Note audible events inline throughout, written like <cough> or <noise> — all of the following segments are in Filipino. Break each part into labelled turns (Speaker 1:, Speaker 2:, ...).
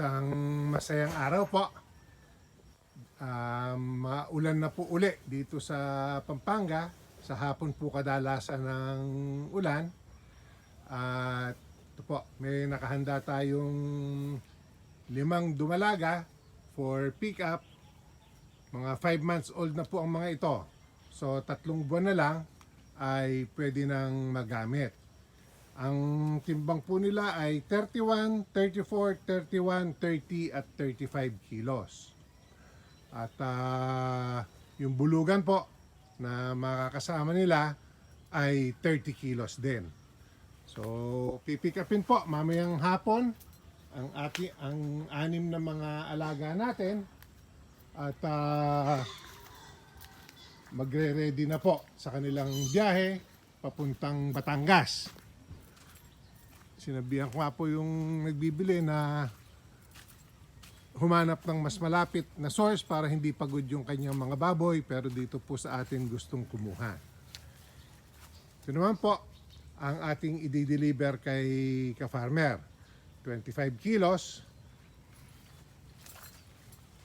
Speaker 1: Isang masayang araw po. Um, maulan na po uli dito sa Pampanga. Sa hapon po kadalasan ng ulan. At ito po, may nakahanda tayong limang dumalaga for pick up. Mga 5 months old na po ang mga ito. So tatlong buwan na lang ay pwede nang magamit. Ang timbang po nila ay 31, 34, 31, 30 at 35 kilos. At ah, yung bulugan po na makakasama nila ay 30 kilos din. So, pipick upin po mamayang hapon ang ati ang anim na mga alaga natin at ah, magre-ready na po sa kanilang biyahe papuntang Batangas sinabihan ko po yung nagbibili na humanap ng mas malapit na source para hindi pagod yung kanyang mga baboy pero dito po sa atin gustong kumuha. Ito naman po ang ating i-deliver kay ka-farmer. 25 kilos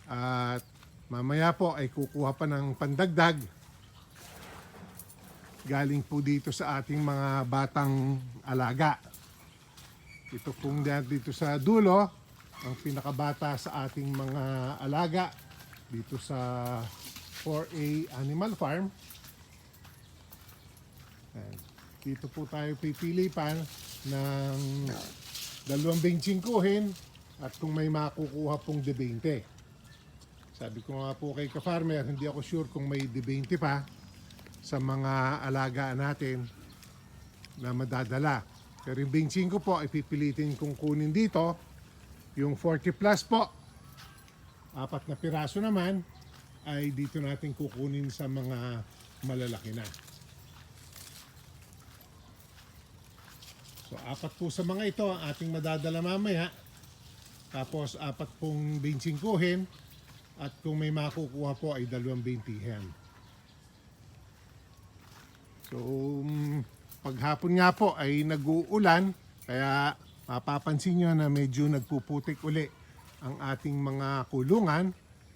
Speaker 1: at mamaya po ay kukuha pa ng pandagdag galing po dito sa ating mga batang alaga. Ito pong dito sa dulo, ang pinakabata sa ating mga alaga dito sa 4A Animal Farm. Ayan. Dito po tayo pipilipan ng dalawang bengtsingkuhin at kung may makukuha pong de 20. Sabi ko nga po kay ka-farmer, hindi ako sure kung may de 20 pa sa mga alaga natin na madadala. Pero yung 25 po, ipipilitin kong kunin dito. Yung 40 plus po, apat na piraso naman, ay dito natin kukunin sa mga malalaki na. So, apat po sa mga ito ang ating madadala mamaya. Tapos, apat pong 25 at kung may makukuha po ay dalawang 20 So, mm, paghapon nga po ay nag-uulan, kaya mapapansin nyo na medyo nagpuputik uli ang ating mga kulungan,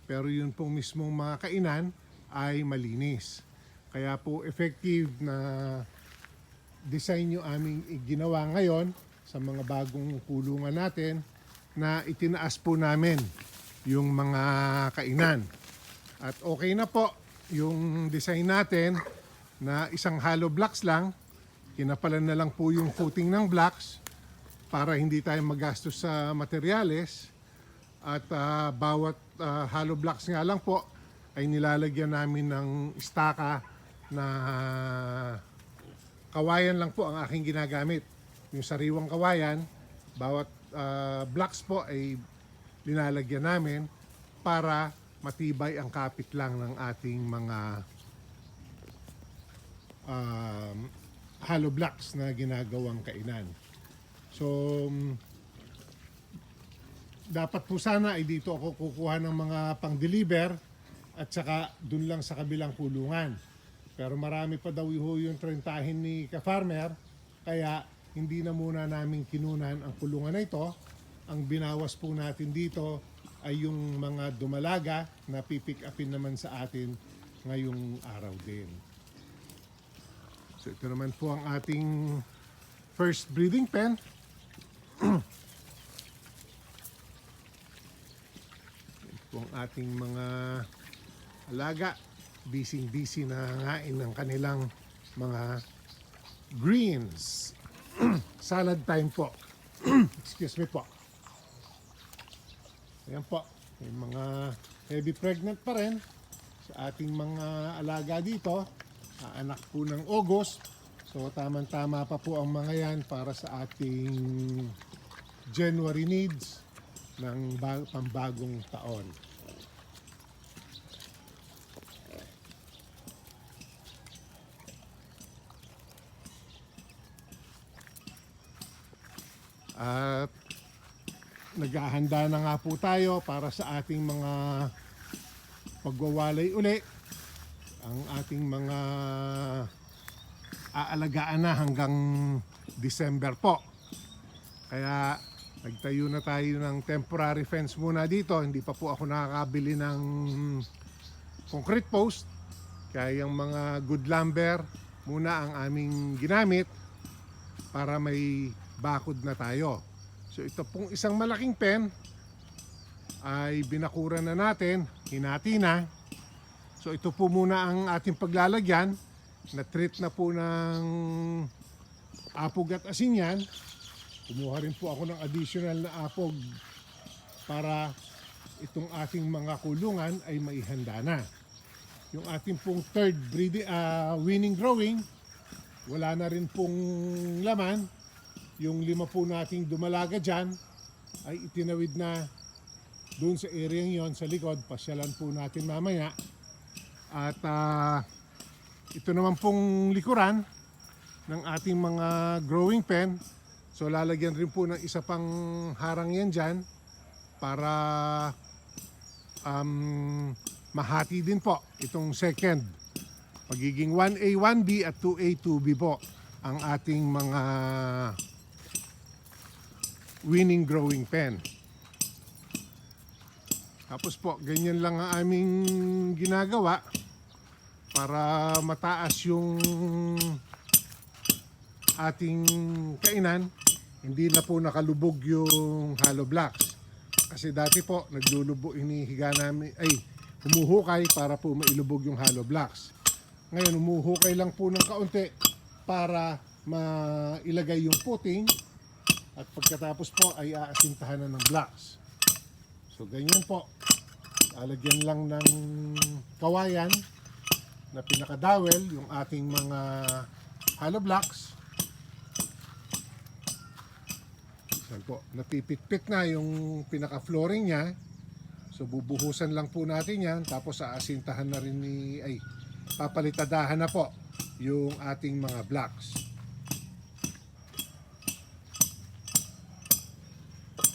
Speaker 1: pero yun pong mismong mga kainan ay malinis. Kaya po effective na design yung aming ginawa ngayon sa mga bagong kulungan natin na itinaas po namin yung mga kainan. At okay na po yung design natin na isang hollow blocks lang. Kinapalan na lang po yung footing ng blocks para hindi tayo magastos sa materyales. At ah, bawat ah, hollow blocks nga lang po ay nilalagyan namin ng istaka na kawayan lang po ang aking ginagamit. Yung sariwang kawayan, bawat ah, blocks po ay linalagyan namin para matibay ang kapit lang ng ating mga um, hollow blocks na ginagawang kainan. So, mm, dapat po sana ay dito ako kukuha ng mga pang-deliver at saka dun lang sa kabilang kulungan. Pero marami pa daw ho yung trentahin ni ka-farmer, kaya hindi na muna namin kinunan ang kulungan na ito. Ang binawas po natin dito ay yung mga dumalaga na pipick upin naman sa atin ngayong araw din. So ito naman po ang ating first breeding pen. <clears throat> Ito po ang ating mga alaga. Busy-busy na ngain ng kanilang mga greens. <clears throat> Salad time po. <clears throat> Excuse me po. Ayan po. May mga heavy pregnant pa rin sa ating mga alaga dito. Ah, anak po ng August. So tamang-tama pa po ang mga yan para sa ating January needs ng ba- pambagong taon. At naghahanda na nga po tayo para sa ating mga pagwawalay uli ang ating mga aalagaan na hanggang December po. Kaya Nagtayo na tayo ng temporary fence muna dito. Hindi pa po ako nakakabili ng concrete post. Kaya yung mga good lumber muna ang aming ginamit para may bakod na tayo. So ito pong isang malaking pen ay binakuran na natin, hinati na. So ito po muna ang ating paglalagyan. Na-treat na po ng apog at asin yan. Kumuha rin po ako ng additional na apog para itong ating mga kulungan ay maihanda na. Yung ating pong third breeding, ah, winning growing, wala na rin pong laman. Yung lima po nating dumalaga dyan ay itinawid na doon sa area yon sa likod. Pasyalan po natin mamaya. At ah, ito naman pong likuran ng ating mga growing pen. So lalagyan rin po ng isa pang harang yan dyan para um, mahati din po itong second. Pagiging 1A, 1B at 2A, 2B po ang ating mga winning growing pen. Tapos po, ganyan lang ang aming ginagawa para mataas yung ating kainan. Hindi na po nakalubog yung hollow blocks. Kasi dati po, naglulubo, inihiga namin, ay, humuhukay para po mailubog yung hollow blocks. Ngayon, humuhukay lang po ng kaunti para mailagay yung puting at pagkatapos po ay aasintahan na ng blocks. So, ganyan po. Lalagyan lang ng kawayan na pinakadawel yung ating mga hollow blocks. Yan po, napipitpit na yung pinaka-flooring niya. So bubuhusan lang po natin yan tapos aasintahan na rin ni ay papalitadahan na po yung ating mga blocks.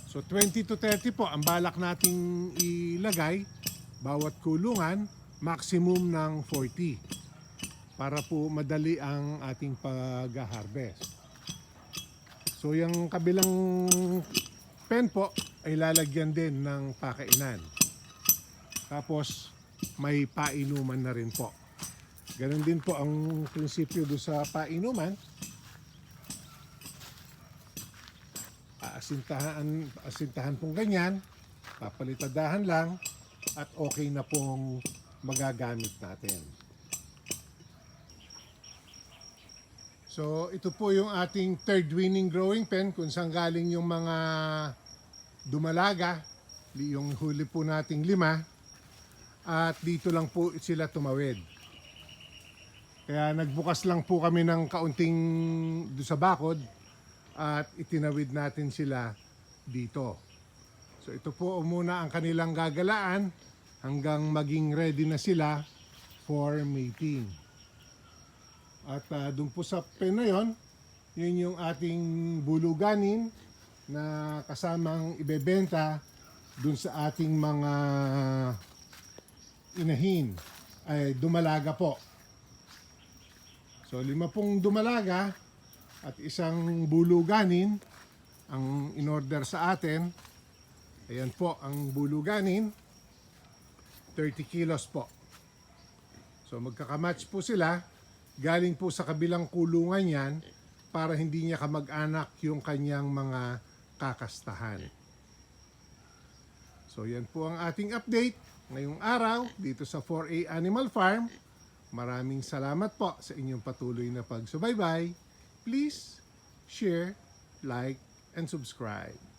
Speaker 1: So 20 to 30 po ang balak nating ilagay bawat kulungan maximum ng 40 para po madali ang ating pag-harvest. So yung kabilang pen po ay lalagyan din ng pakainan. Tapos may painuman na rin po. Ganon din po ang prinsipyo do sa painuman. Aasintahan, asintahan pong ganyan, papalitadahan lang at okay na pong magagamit natin. So ito po yung ating third winning growing pen kung saan galing yung mga dumalaga, yung huli po nating lima at dito lang po sila tumawid. Kaya nagbukas lang po kami ng kaunting do sa bakod at itinawid natin sila dito. So ito po muna ang kanilang gagalaan hanggang maging ready na sila for mating. At uh, doon po sa pen na yon, yun yung ating buluganin na kasamang ibebenta doon sa ating mga inahin ay dumalaga po. So lima pong dumalaga at isang buluganin ang in-order sa atin. Ayan po ang buluganin. 30 kilos po. So magkakamatch po sila. Galing po sa kabilang kulungan yan para hindi niya kamag-anak yung kanyang mga kakastahan. So yan po ang ating update ngayong araw dito sa 4A Animal Farm. Maraming salamat po sa inyong patuloy na pagsubaybay. Please share, like, and subscribe.